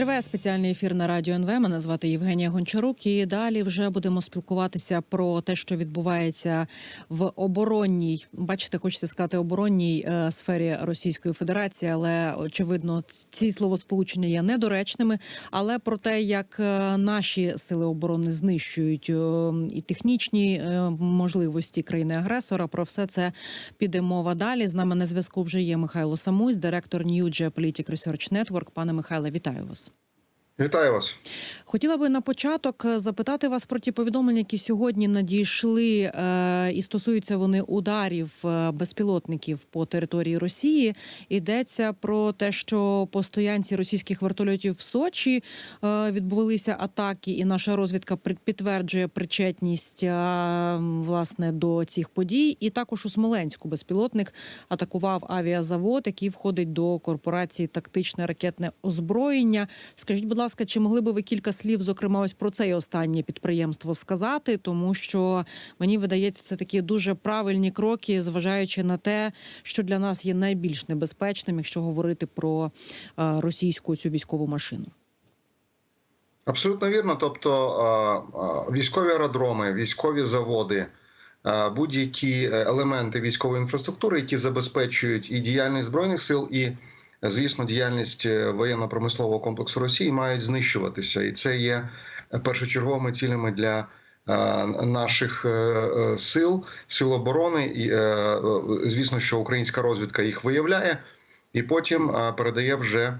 Триває спеціальний ефір на радіо НВ. Мене звати Євгенія Гончарук. І далі вже будемо спілкуватися про те, що відбувається в оборонній, бачите, хочеться сказати, оборонній е, сфері Російської Федерації, але очевидно, ці словосполучення є недоречними. Але про те, як е, наші сили оборони знищують е, і технічні можливості країни-агресора, про все це піде мова далі. З нами на зв'язку вже є Михайло Самусь, директор New Geopolitical Research Network. Пане Михайле, вітаю вас. Вітаю вас. Хотіла би на початок е, запитати вас про ті повідомлення, які сьогодні надійшли, е, і стосуються вони ударів е, безпілотників по території Росії. Йдеться про те, що по стоянці російських вертольотів в Сочі відбулися атаки, і наша розвідка підтверджує причетність власне до цих подій. І також у Смоленську безпілотник атакував авіазавод, який входить до корпорації тактичне ракетне озброєння. Скажіть, будь ласка, чи могли би ви кілька слів, зокрема, ось про це останнє підприємство сказати? Тому що мені видається, це такі дуже правильні кроки, зважаючи на те, що для нас є найбільш небезпечним, якщо говорити про е, російську цю військову машину. Абсолютно вірно. Тобто а, а, військові аеродроми, військові заводи, будь-які е, елементи військової інфраструктури, які забезпечують і діяльність збройних сил, і звісно, діяльність е, воєнно-промислового комплексу Росії мають знищуватися, і це є першочерговими цілями для. е, Наших е, сил, сил оборони, і звісно, що українська розвідка їх виявляє, і потім передає вже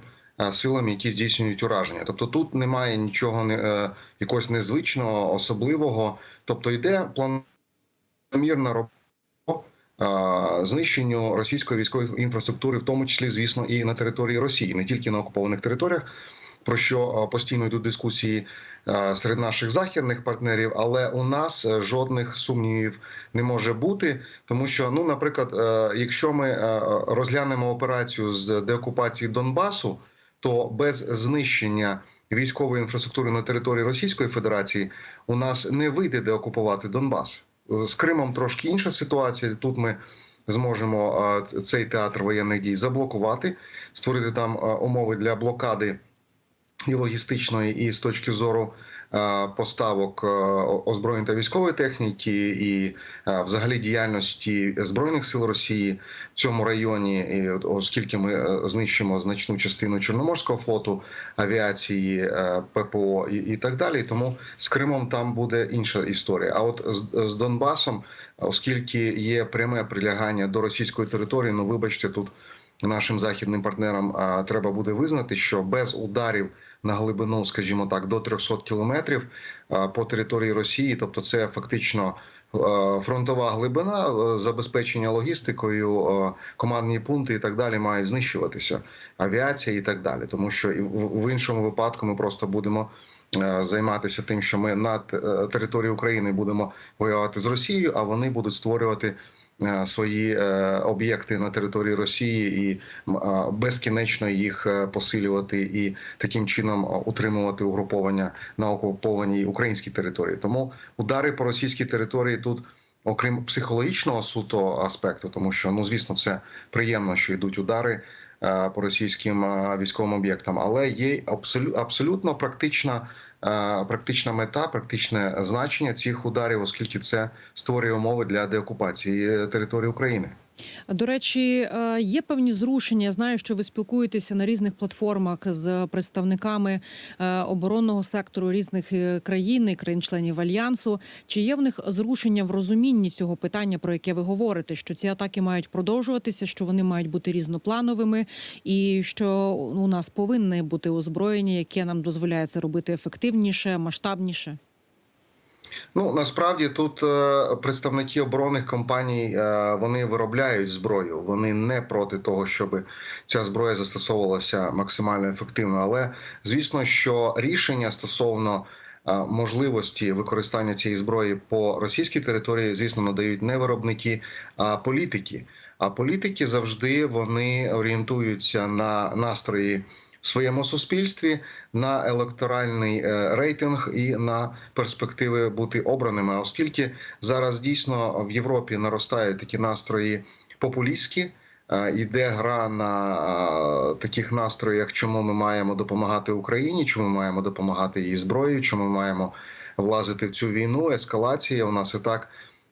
силам, які здійснюють ураження. Тобто тут немає нічого не якогось незвичного, особливого. Тобто йде планомірна робота знищенню російської військової інфраструктури, в тому числі, звісно, і на території Росії, не тільки на окупованих територіях. Про що постійно йдуть дискусії серед наших західних партнерів, але у нас е, жодних сумнівів не може бути, тому що, ну, наприклад, е, якщо ми е, розглянемо операцію з деокупації Донбасу, то без знищення військової інфраструктури на території Російської Федерації у нас не вийде деокупувати Донбас. З Кримом трошки інша ситуація. Тут ми зможемо цей театр воєнних дій заблокувати, створити там умови для блокади і логістичної, і з точки зору поставок е, озброєнь та військової техніки, і е, взагалі діяльності збройних сил Росії в цьому районі, і оскільки ми е, знищимо значну частину Чорноморського флоту, авіації, е, ППО і, і так далі. Тому з Кримом там буде інша історія. А от з, з Донбасом, оскільки є пряме прилягання до російської території, ну вибачте, тут нашим західним партнерам треба буде визнати, що без ударів на глибину, скажімо так, до 300 кілометрів по території Росії, тобто це фактично е, фронтова глибина, е, забезпечення логістикою, е, командні пункти і так далі мають знищуватися, авіація і так далі. Тому що в іншому випадку ми просто будемо. е, Займатися тим, що ми на території України будемо воювати з Росією, а вони будуть створювати е, свої е, об'єкти на території Росії і безкінечно їх е, посилювати і таким чином утримувати угруповання на окупованій українській території. Тому удари по російській території тут. Окрім психологічного суто аспекту, тому що ну звісно, це приємно, що йдуть удари е, по російським е, військовим об'єктам, але є абсолю- абсолютно практична, е, практична мета, практичне значення цих ударів, оскільки це створює умови для деокупації е, території України. До речі, е, є певні зрушення. Я знаю, що ви спілкуєтеся на різних платформах з представниками е, оборонного сектору різних е, країн і країн-членів альянсу. Чи є в них зрушення в розумінні цього питання, про яке ви говорите? Що ці атаки мають продовжуватися, що вони мають бути різноплановими, і що у нас повинне бути озброєння, яке нам дозволяє це робити ефективніше, масштабніше? Ну насправді тут е, представники оборонних компаній е, вони виробляють зброю. Вони не проти того, щоб ця зброя застосовувалася максимально ефективно. Але звісно, що рішення стосовно е, можливості використання цієї зброї по російській території, звісно, надають не виробники, а політики. А політики завжди вони орієнтуються на настрої своєму суспільстві, на електоральний е, рейтинг і на перспективи бути обраними. Оскільки зараз дійсно в Європі наростають такі настрої популістські, е, йде гра на е, таких настроях, чому ми маємо допомагати Україні, чому ми маємо допомагати її зброєю, чому ми маємо влазити в цю війну. Ескалація у нас і так.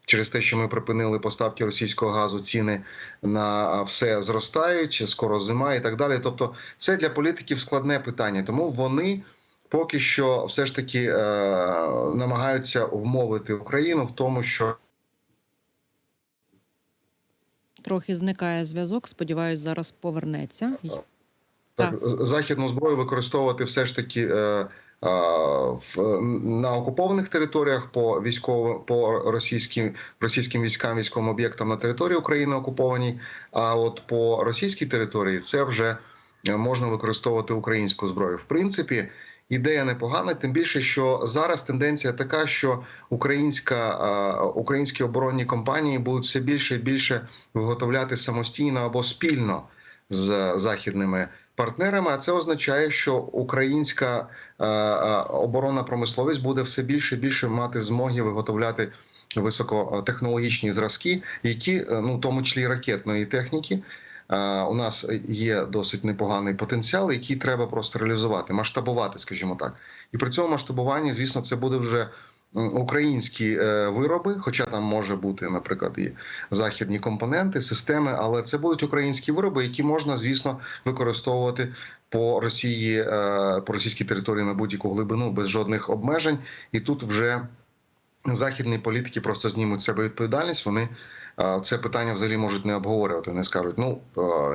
Через те, що ми припинили поставки російського газу, ціни на все зростають, скоро зима і так далі. Тобто, це для політиків складне питання, тому вони поки що все ж таки е, намагаються вмовити Україну в тому, що Трохи зникає зв'язок. Сподіваюсь, зараз повернеться. так, західну зброю використовувати все ж таки. Е, в на окупованих територіях по військовим по російським російським військам військовим об'єктам на території України окупованій. А от по російській території це вже е, можна використовувати українську зброю. В принципі, ідея непогана, тим більше, що зараз тенденція така, що українська е, українські оборонні компанії будуть все більше і більше виготовляти самостійно або спільно з західними партнерами. А це означає, що українська е, е, оборонна промисловість буде все більше і більше мати змоги виготовляти високотехнологічні зразки, які е, ну в тому числі ракетної техніки. У нас є досить непоганий потенціал, який треба просто реалізувати, масштабувати, скажімо так. І при цьому масштабуванні, звісно, це буде вже українські е, вироби, хоча там може бути, наприклад, і західні компоненти, системи, але це будуть українські вироби, які можна, звісно, використовувати по Росії, е, по російській території на будь-яку глибину без жодних обмежень. І тут вже західні політики просто знімуть себе відповідальність. Вони е, це питання взагалі можуть не обговорювати. Вони скажуть, ну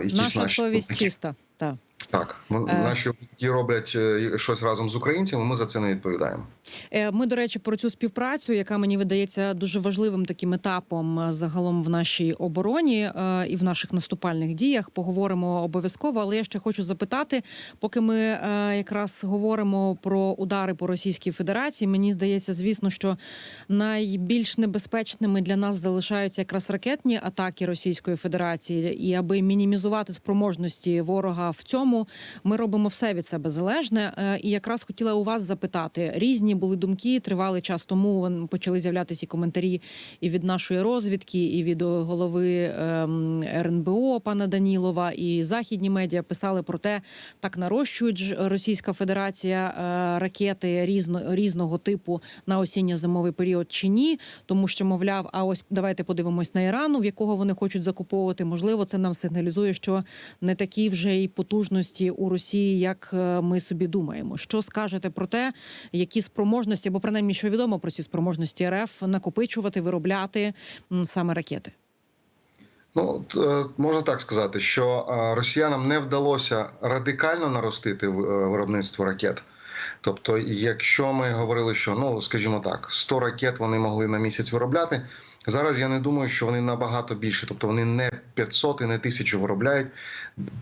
якісь Наша наші совість чиста. Так. так, Е. наші роблять щось разом з українцями. Ми за це не відповідаємо. Е, Ми, до речі, про цю співпрацю, яка мені видається дуже важливим таким етапом е, загалом в нашій обороні е, і в наших наступальних діях, поговоримо обов'язково. Але я ще хочу запитати, поки ми якраз говоримо про удари по Російській Федерації, мені здається, звісно, що найбільш небезпечними для нас залишаються якраз ракетні атаки Російської Федерації, і аби мінімізувати спроможності ворога в цьому, ми робимо все від себе залежне. І якраз хотіла у вас запитати різні були думки. Тривалий час тому почали з'являтися і коментарі і від нашої розвідки, і від е, голови ем, РНБО пана Данілова, і західні медіа писали про те, так нарощують Російська Федерація е, ракети різно, різного типу на осінньо-зимовий період чи ні, тому що мовляв, а ось давайте подивимось на Ірану, в якого вони хочуть закуповувати. Можливо, це нам сигналізує, що не такі вже й потужності у Росії, як е, ми собі думаємо. Що скажете про те, які спроможності, або принаймні що відомо про ці спроможності РФ накопичувати, виробляти саме ракети? Ну е, можна так сказати, що е, росіянам не вдалося радикально наростити е, виробництво ракет. Тобто, якщо ми говорили, що ну скажімо так, 100 ракет вони могли на місяць виробляти. Зараз я не думаю, що вони набагато більше, тобто вони не 500 і не 1000 виробляють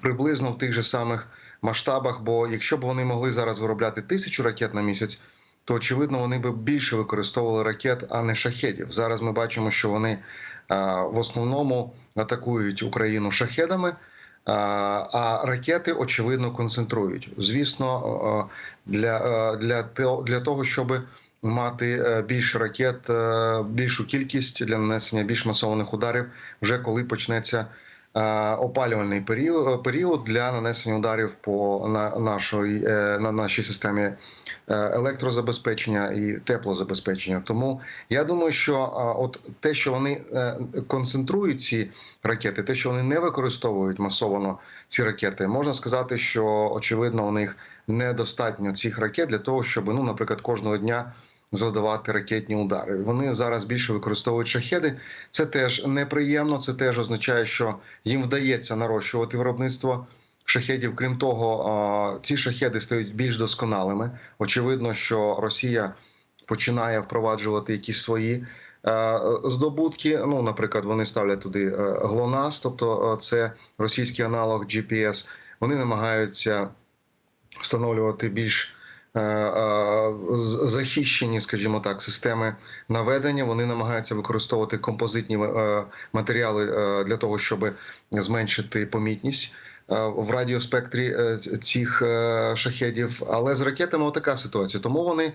приблизно в тих же самих масштабах. Бо якщо б вони могли зараз виробляти тисячу ракет на місяць, то очевидно вони б більше використовували ракет, а не шахедів. Зараз ми бачимо, що вони а, в основному атакують Україну шахедами. А а ракети очевидно концентрують. Звісно, е, для, е, для, для того, щоб мати е, більше ракет, е, більшу кількість для нанесення більш масованих ударів, вже коли почнеться е, опалювальний період, період для нанесення ударів по на нашої е, на нашій системі е, електрозабезпечення і теплозабезпечення. Тому я думаю, що от те, що вони е, концентрують ці ракети, те, що вони не використовують масово ці ракети, можна сказати, що очевидно у них недостатньо цих ракет для того, щоб ну, наприклад, кожного дня. Завдавати ракетні удари. Вони зараз більше використовують шахеди. Це теж неприємно. Це теж означає, що їм вдається нарощувати виробництво шахедів. Крім того, ці шахеди стають більш досконалими. Очевидно, що Росія починає впроваджувати якісь свої е, здобутки. Ну, наприклад, вони ставлять туди е, ГЛОНАСС, тобто е, це російський аналог GPS. Вони намагаються встановлювати більш захищені, скажімо так, системи наведення. Вони намагаються використовувати композитні е, матеріали е, для того, щоб зменшити помітність. е, В радіоспектрі е, цих е, шахедів, але з ракетами така ситуація. Тому вони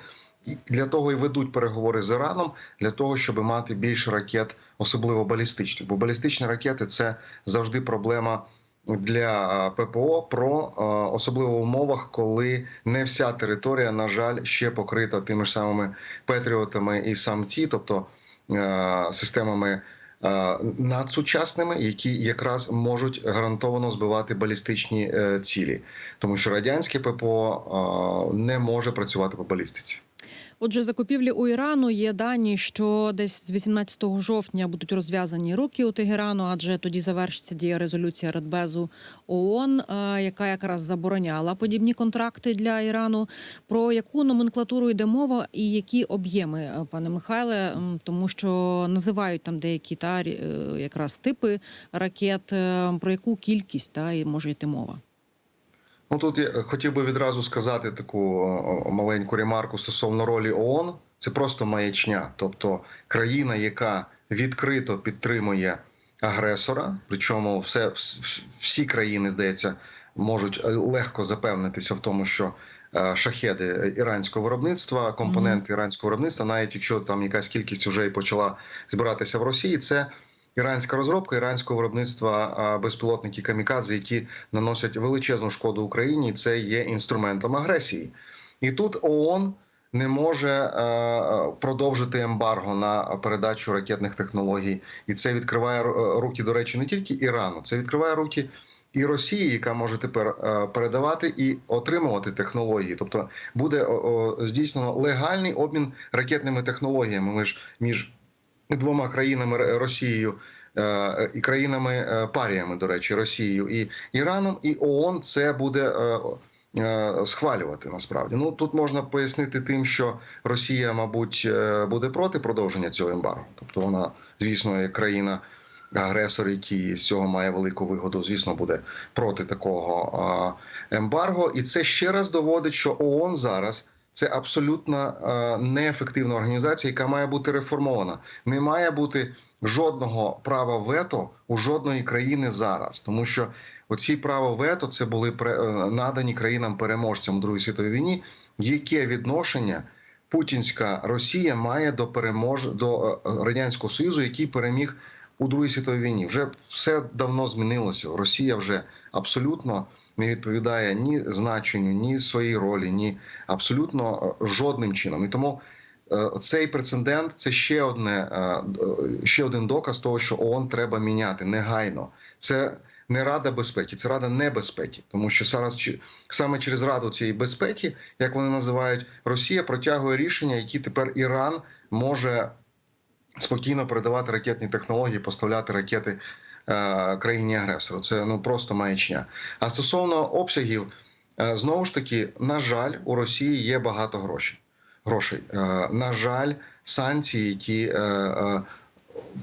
для того і ведуть переговори з Іраном для того, щоб мати більше ракет особливо балістичних. Бо балістичні ракети це завжди проблема для ППО про особливо в умовах, коли не вся територія, на жаль, ще покрита тими ж самими Петріотами і САМТі, тобто системами надсучасними, які якраз можуть гарантовано збивати балістичні е, цілі, тому що радянське ППО не може працювати по балістиці. Отже, закупівлі у Ірану є дані, що десь з 18 жовтня будуть розв'язані руки у Тегерану, адже тоді завершиться дія резолюція Радбезу ООН, е, яка якраз забороняла подібні контракти для Ірану. Про яку номенклатуру йде мова і які об'єми, е, пане Михайле, тому що називають там деякі та е, якраз типи ракет. Про яку кількість та і може йти мова? Ну тут я хотів би відразу сказати таку маленьку ремарку стосовно ролі ООН. Це просто маячня, тобто країна, яка відкрито підтримує агресора, причому все всі країни, здається, можуть легко запевнитися в тому, що е, шахеди іранського виробництва, компоненти іранського виробництва, навіть якщо там якась кількість вже і почала збиратися в Росії, це іранська розробка іранського виробництва безпілотників камікадзе, які наносять величезну шкоду Україні. Це є інструментом агресії, і тут ООН не може е, продовжити ембарго на передачу ракетних технологій, і це відкриває руки, до речі, не тільки Ірану, це відкриває руки. І Росії, яка може тепер е, передавати і отримувати технології, тобто буде здійснено легальний обмін ракетними технологіями між між двома країнами Росією е, і країнами е, паріями, до речі, Росією і Іраном, і ООН це буде е, е, схвалювати насправді. Ну тут можна пояснити тим, що Росія, мабуть, е, буде проти продовження цього ембарго. Тобто вона, звісно, як країна. Агресор, який з цього має велику вигоду, звісно, буде проти такого ембарго, і це ще раз доводить, що ООН зараз це абсолютно е, неефективна організація, яка має бути реформована. Не має бути жодного права вето у жодної країни зараз, тому що оці права вето це були е, надані країнам переможцям у Другій світовій війні. Яке відношення путінська Росія має до перемож до е, радянського союзу, який переміг у Другій світовій війні? Вже все давно змінилося. Росія вже абсолютно не відповідає ні значенню, ні своїй ролі, ні абсолютно е, жодним чином. І тому е, цей прецедент це ще одне е, ще один доказ того, що ООН треба міняти негайно. Це не Рада безпеки, це Рада небезпеки, тому що зараз саме через Раду цієї безпеки, як вони називають, Росія протягує рішення, які тепер Іран може спокійно передавати ракетні технології, поставляти ракети країні агресору. Це ну просто маячня. А стосовно обсягів, е, знову ж таки, на жаль, у Росії є багато грошей. Грошей. Е, на жаль, санкції, які е, е,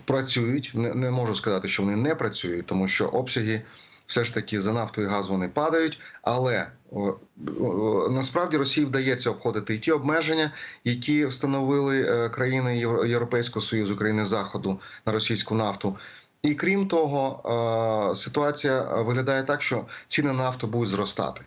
працюють, не, можу сказати, що вони не працюють, тому що обсяги. Все ж таки за нафтою газ вони падають, але о, о, насправді Росії вдається обходити і ті обмеження, які встановили е, країни Євро- Європейського союзу, країни Заходу на російську нафту. І крім того, е, ситуація виглядає так, що ціни на нафту будуть зростати.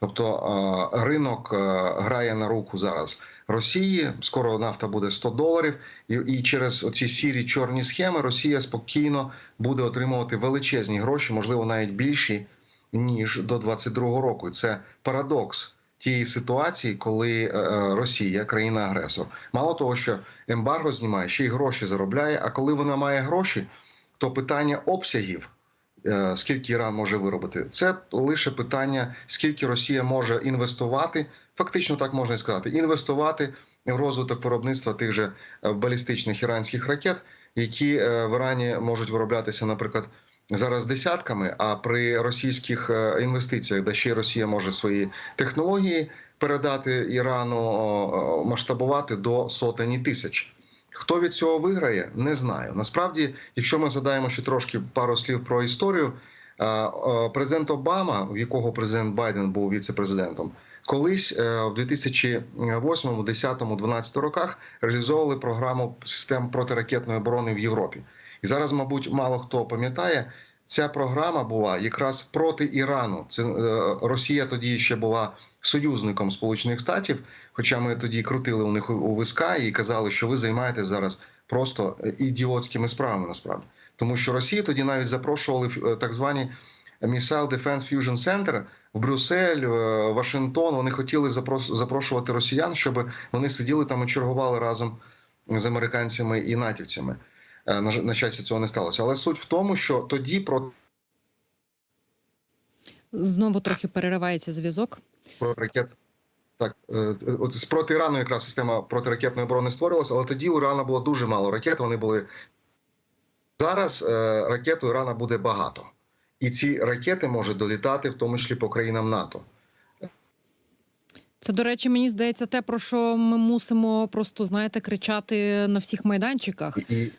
Тобто е, ринок е, грає на руку зараз Росії. Скоро нафта буде 100 доларів, і, через оці сірі чорні схеми Росія спокійно буде отримувати величезні гроші, можливо, навіть більші ніж до 22-го року. І це парадокс тієї ситуації, коли Росія, країна-агресор, мало того, що ембарго знімає, ще й гроші заробляє. А коли вона має гроші, то питання обсягів. е, Скільки Іран може виробити, це лише питання, скільки Росія може інвестувати. Фактично, так можна сказати, інвестувати в розвиток виробництва тих же е, балістичних іранських ракет, які е, в Ірані можуть вироблятися, наприклад, зараз десятками. А при російських інвестиціях, де ще й Росія може свої технології передати Ірану, масштабувати до сотень і тисяч. Хто від цього виграє, не знаю. Насправді, якщо ми згадаємо ще трошки пару слів про історію, е, е, президент Обама, в якого президент Байден був віце-президентом, колись е, в 2008, 10, 12 роках реалізовували програму систем протиракетної оборони в Європі. І зараз, мабуть, мало хто пам'ятає, ця програма була якраз проти Ірану. Це Росія тоді ще була союзником Сполучених Штатів. Хоча ми тоді крутили у них у- виска і казали, що ви займаєтесь зараз просто е, ідіотськими справами насправді. Тому що Росію тоді навіть запрошували в е, так звані Missile Defense Fusion Center в Брюссель, е, Вашингтон. Вони хотіли запрошувати росіян, щоб вони сиділи там і чергували разом з американцями і натівцями. На, на щастя, цього не сталося. Але суть в тому, що тоді про, Знову трохи переривається зв'язок. про ракет. Так, е, от з проти Ірану якраз система протиракетної оборони створювалася, але тоді у Ірана було дуже мало ракет. Вони були зараз. е, Ракет у Ірана буде багато, і ці ракети можуть долітати, в тому числі по країнам НАТО. Це, до речі, мені здається, те, про що ми мусимо просто знаєте кричати на всіх майданчиках. І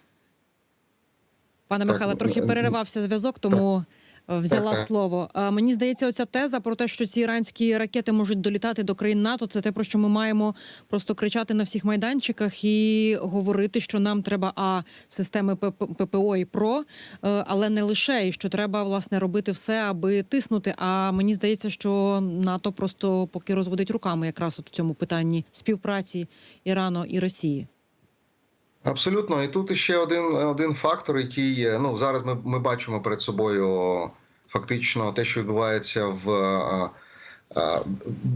Пане Так, Михайле, ну, трохи ну, переривався зв'язок, тому е, взяла так. слово. А мені здається, оця теза про те, що ці іранські ракети можуть долітати до країн НАТО. Це те, про що ми маємо просто кричати на всіх майданчиках і говорити, що нам треба а системи ПП ППО і ПРО, е, але не лише і що треба власне робити все, аби тиснути. А мені здається, що НАТО просто поки розводить руками, якраз от в цьому питанні співпраці Ірану і Росії. Абсолютно, і тут ще один, один фактор, який ну зараз ми, ми бачимо перед собою фактично те, що відбувається в а, а,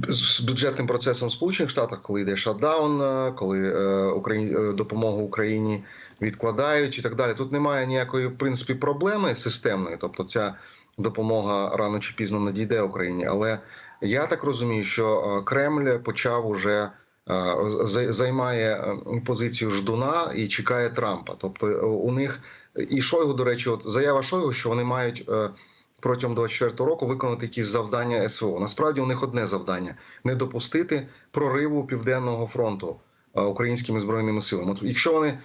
з бюджетним процесом в Сполучених Штатах, коли йде шатдаун, коли е, е, допомогу Україні відкладають і так далі. Тут немає ніякої в принципі проблеми системної, тобто ця допомога рано чи пізно надійде Україні. Але я так розумію, що е, Кремль почав уже е, займає е, позицію ждуна і чекає Трампа. Тобто е, у них і Шойгу, до речі, от заява Шойгу, що вони мають е, протягом 24 року виконати якісь завдання СВО. Насправді у них одне завдання не допустити прориву південного фронту українськими збройними силами. Якщо вони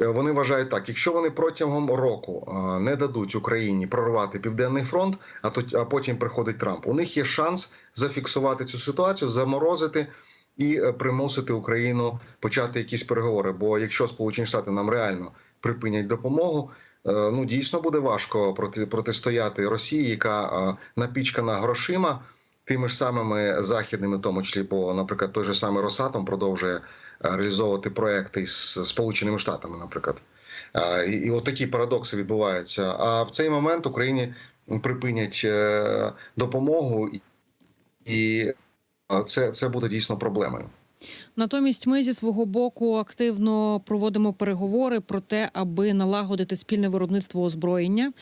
е, вони вважають так, якщо вони протягом року не дадуть Україні прорвати південний фронт, а то а потім приходить Трамп. У них є шанс зафіксувати цю ситуацію, заморозити і е, примусити Україну почати якісь переговори. Бо якщо Сполучені Штати нам реально припинять допомогу, ну дійсно буде важко проти протистояти Росії, яка е, напічкана грошима. Тими ж самими західними, тому числі, бо, наприклад, той же самий Росатом продовжує е, реалізовувати проекти з Сполученими Штатами, наприклад. Е, І, і от такі парадокси відбуваються. А в цей момент Україні припинять е, допомогу, і- е, це, це буде дійсно проблемою. Натомість ми зі свого боку активно проводимо переговори про те, аби налагодити спільне виробництво озброєння,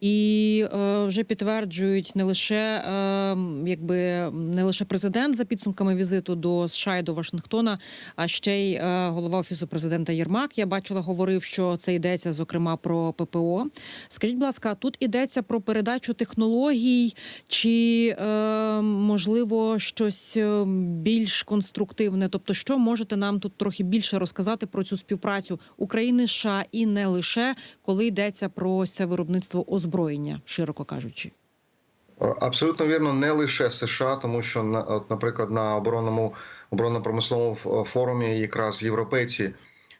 і е, вже підтверджують не лише е, якби не лише президент за підсумками візиту до США і до Вашингтона, а ще й е, голова офісу президента Єрмак. Я бачила, говорив, що це йдеться зокрема про ППО. Скажіть, будь ласка, тут йдеться про передачу технологій, чи е, можливо щось е, більш конструктивне? Тобто, що можете нам тут трохи більше розказати про цю співпрацю України США і не лише коли йдеться про це виробництво озброєння, широко кажучи. Абсолютно вірно, не лише США, тому що на наприклад, на оборонному оборонно-промисловому форумі якраз європейці е,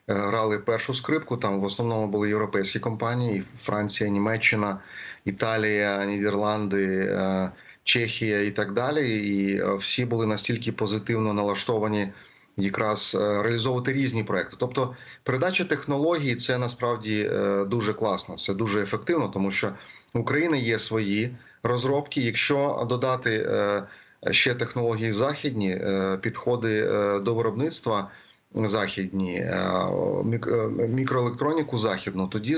грали першу скрипку. Там в основному були європейські компанії: Франція, Німеччина, Італія, Нідерланди, е, Чехія і так далі. І е, всі були настільки позитивно налаштовані. Якраз е, реалізовувати різні проекти, тобто передача технологій це насправді е, дуже класно, це дуже ефективно, тому що в України є свої розробки. Якщо додати е, ще технології західні, підходи до виробництва західні, мікроелектроніку західну, тоді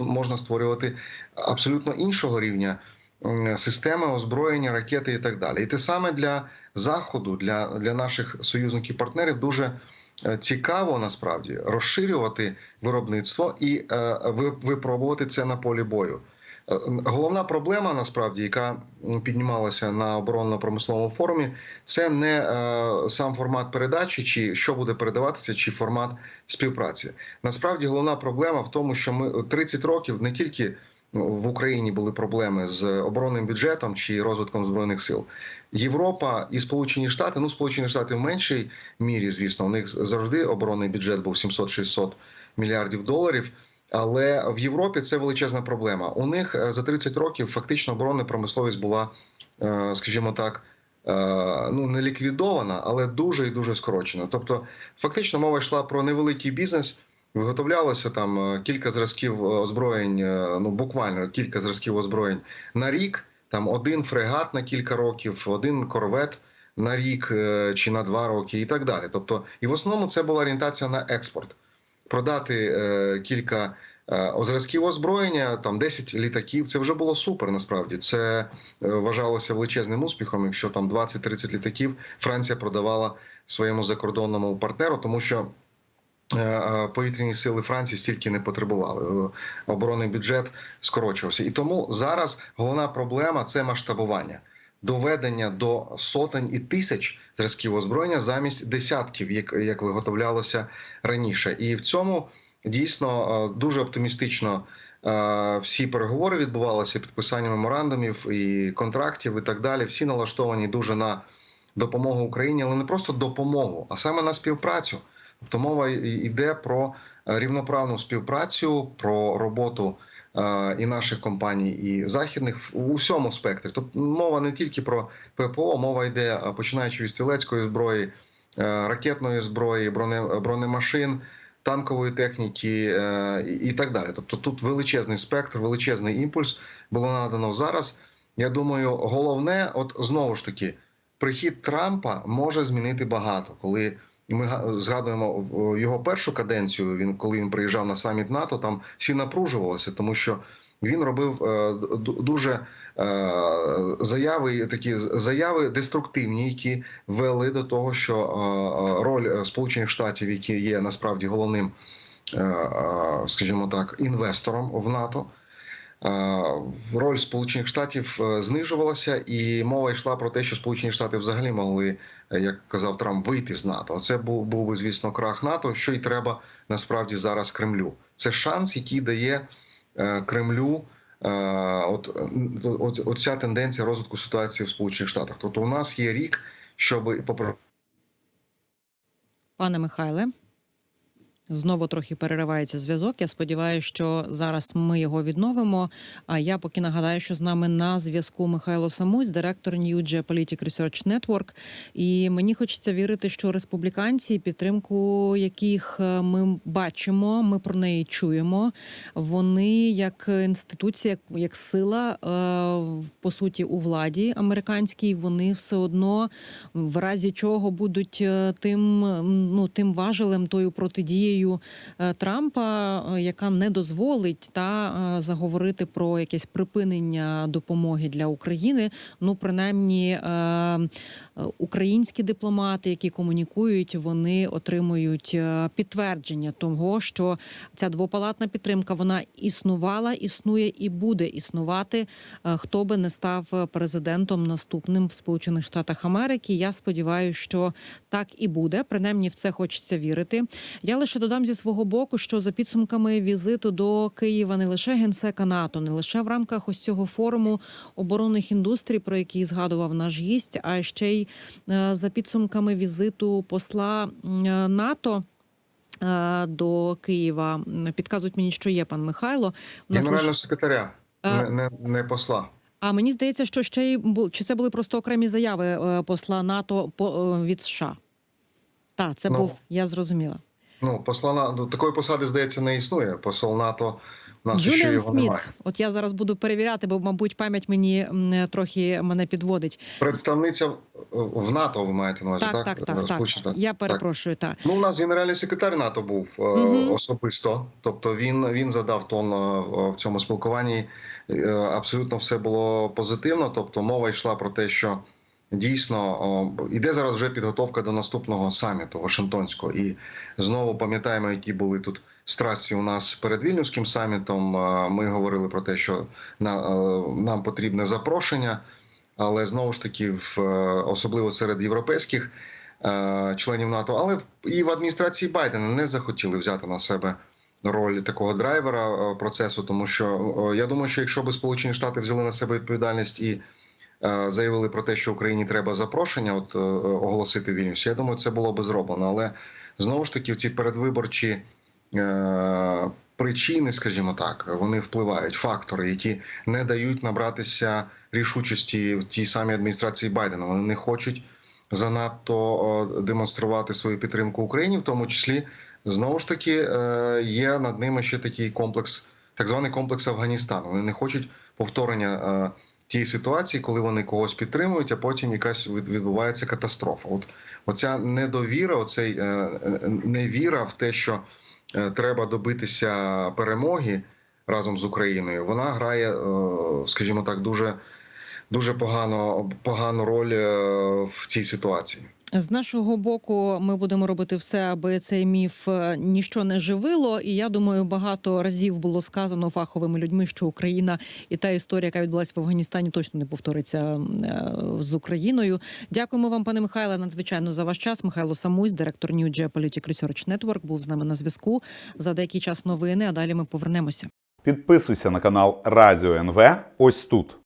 можна створювати абсолютно іншого рівня системи озброєння, ракети і так далі. І те саме для заходу, для, для наших союзників-партнерів дуже е, цікаво насправді розширювати виробництво і е, ви- випробувати це на полі бою. Е, Головна проблема, насправді, яка піднімалася на оборонно-промисловому форумі, це не е, сам формат передачі, чи що буде передаватися, чи формат співпраці. Насправді, головна проблема в тому, що ми 30 років не тільки в Україні були проблеми з оборонним бюджетом чи розвитком збройних сил. Європа і Сполучені Штати, ну Сполучені Штати в меншій мірі, звісно, у них завжди оборонний бюджет був 700-600 мільярдів доларів. Але в Європі це величезна проблема. У них е, за 30 років фактично оборонна промисловість була, е, скажімо так, е, ну не ліквідована, але дуже і дуже скорочена. Тобто, фактично, мова йшла про невеликий бізнес, виготовлялося там е, кілька зразків озброєнь, е, ну буквально кілька зразків озброєнь на рік. Там один фрегат на кілька років, один корвет на рік е, чи на два роки, і так далі. Тобто, і в основному це була орієнтація на експорт. Продати е, кілька е, зразків озброєння, там 10 літаків. Це вже було супер. Насправді це вважалося величезним успіхом. Якщо там 20-30 літаків Франція продавала своєму закордонному партнеру, тому що. Е, е, Повітряні сили Франції стільки не потребували. Е, Оборонний бюджет скорочувався, і тому зараз головна проблема це масштабування, доведення до сотень і тисяч зразків озброєння замість десятків, як, як виготовлялося раніше. І в цьому дійсно дуже оптимістично всі переговори відбувалися, підписання меморандумів і контрактів, і так далі. Всі налаштовані дуже на допомогу Україні, але не просто допомогу, а саме на співпрацю. Тобто мова йде про е, рівноправну співпрацю, про роботу е, і наших компаній, і західних в- у всьому спектрі. Тобто мова не тільки про ППО, мова йде е, починаючи від стрілецької зброї, ракетної зброї, броне, бронемашин, танкової техніки і так далі. Тобто тут величезний спектр, величезний імпульс було надано зараз. Я думаю, головне, от знову ж таки, прихід Трампа може змінити багато, коли. І ми га- згадуємо о, його першу каденцію. Він коли він приїжджав на саміт НАТО, там всі напружувалися, тому що він робив е, дуже е, заяви, такі заяви деструктивні, які вели до того, що е, е, роль е, Сполучених Штатів, які є насправді головним, е, е, скажімо так, інвестором в НАТО. Е, Роль Сполучених Штатів е, знижувалася, і мова йшла про те, що Сполучені Штати взагалі могли, е, як казав Трамп, вийти з НАТО. Це був був би, звісно, крах НАТО, що й треба насправді зараз Кремлю. Це шанс, який дає Кремлю. От, от, от ця тенденція розвитку ситуації в Сполучених Штатах. Тобто, у нас є рік, щоб попри Пане Михайле, знову трохи переривається зв'язок. Я сподіваюся, що зараз ми його відновимо. А я поки нагадаю, що з нами на зв'язку Михайло Самусь, директор New Geopolitical Research Network. І мені хочеться вірити, що республіканці, підтримку яких е, ми бачимо, ми про неї чуємо. Вони як інституція, як, як сила, е, по суті, у владі американській, вони все одно в разі чого будуть е, тим, ну тим важелем, тою протидією е, Трампа, е, яка не дозволить та е, заговорити про якесь припинення допомоги для України. Ну, принаймні, українські дипломати, які комунікують, вони отримують підтвердження того, що ця двопалатна підтримка вона існувала, існує і буде існувати. Хто би не став президентом наступним в Сполучених Штатах Америки. Я сподіваюся, що так і буде. Принаймні в це хочеться вірити. Я лише додам зі свого боку, що за підсумками візиту до Києва не лише генсека НАТО, не лише в рамках ось цього форуму оборонних індустрій, про який згадував наш гість, а ще й е, за підсумками візиту посла е, НАТО. е, До Києва підказують мені, що є пан Михайло. Генерального лише- секретаря, Е, не, не, не посла. а мені здається, що ще й бу- чи це були просто окремі заяви посла НАТО від США? Так, це Ну. був, я зрозуміла. Ну, посла ну, такої посади, здається, не існує. Посол НАТО нас ще його Сміт. немає. От я зараз буду перевіряти, бо, мабуть, пам'ять мені трохи мене підводить. Представниця в- НАТО, ви маєте на увазі, Так, так? так, так, так. Я перепрошую. Так. Ну, у нас генеральний секретар НАТО був Мгм. особисто. Тобто він, він задав тон е, в цьому спілкуванні. Е, Абсолютно все було позитивно. Тобто, мова йшла про те, що дійсно іде зараз вже підготовка до наступного саміту Вашингтонського. І знову пам'ятаємо, які були тут страсті у нас перед вільнюським самітом. Ми говорили про те, що е, нам потрібне запрошення. Але знову ж таки, е, особливо серед європейських е, членів НАТО, але і в адміністрації Байдена не захотіли взяти на себе роль такого драйвера процесу, тому що я думаю, що якщо б Сполучені Штати взяли на себе відповідальність і заявили про те, що Україні треба запрошення, от е, оголосити Вільнюс, я думаю, це було би зроблено. Але знову ж таки, в ці передвиборчі. е, Причини, скажімо так, вони впливають, фактори, які не дають набратися рішучості в тій самій адміністрації Байдена. Вони не хочуть занадто демонструвати свою підтримку Україні, в тому числі Знову ж таки, е, є над ними ще такий комплекс, так званий комплекс Афганістану. Вони не хочуть повторення тієї ситуації, коли вони когось підтримують, а потім якась відбувається катастрофа. От оця недовіра, оцей е, е, невіра в те, що е, треба добитися перемоги разом з Україною, вона грає, скажімо так, дуже, дуже погано, погану роль в цій ситуації. З нашого боку, ми будемо робити все, аби цей міф е, ніщо не живило. І я думаю, багато разів було сказано фаховими людьми, що Україна і та історія, яка відбулася в Афганістані, точно не повториться е, з Україною. Дякуємо вам, пане Михайле, надзвичайно за ваш час. Михайло Самусь, директор New Geopolitical Research Network, був з нами на зв'язку. За деякий час новини. А далі ми повернемося. Підписуйся на канал Радіо НВ ось тут.